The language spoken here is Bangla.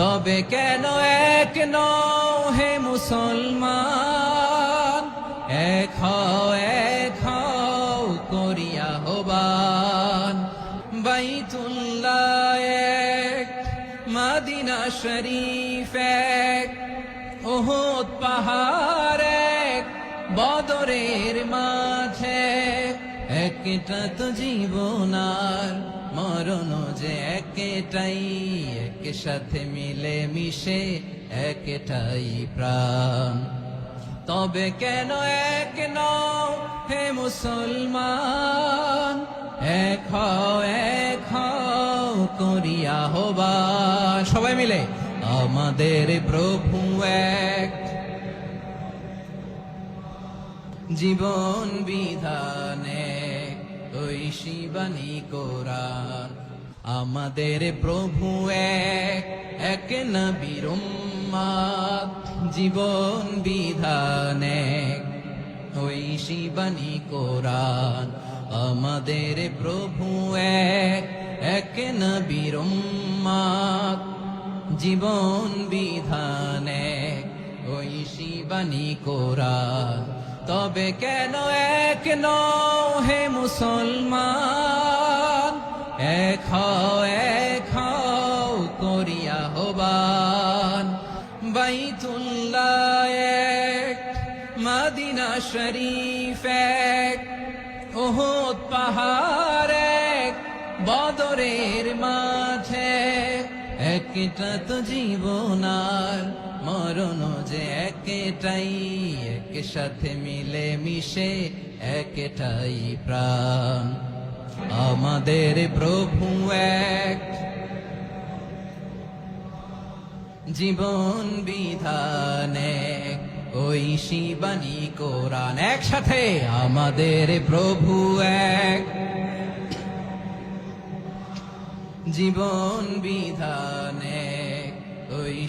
তবে কেন এক নও হে মুসলমান? এক হও, এক করিয়া হবান বাইতুল্লাহ এক, মাদিনা শরীফ এক ওহদ পাহাড় এক, বদরের মাঝে একটা তো জীবন আর মরণ যে একটাই, এক সাথে মিলে মিশে একটাই প্রাণ। তবে কেন এক নও হে মুসলমান? এক এক করিয়া হবা সবাই মিলে, আমাদের প্রভু এক। জীবন বিধানে ওই শিবানী কোরআন। আমাদের প্রভু এক এক নবীর জীবন বিধানে ওই শিবানী কোরআন, আমাদের প্রভু এক এক নবীর জীবন বিধানে ওই শিবানী কোরআন তবে কেন এক নও হে মুসলমান? এক হও, এক করিয়া হবান বাইতুল্লাহ এক, মাদিনা শরীফ এক ওহদ পাহাড় এক, বদরের মাঝে একটা তো জীবন মরণ যে একটাই এক সাথে মিলে মিশে একটাই প্রাণ। আমাদের প্রভু এক। জীবন বিধানে ওই শিবানী কোরআন একসাথে আমাদের প্রভু এক। জীবন বিধানে ওই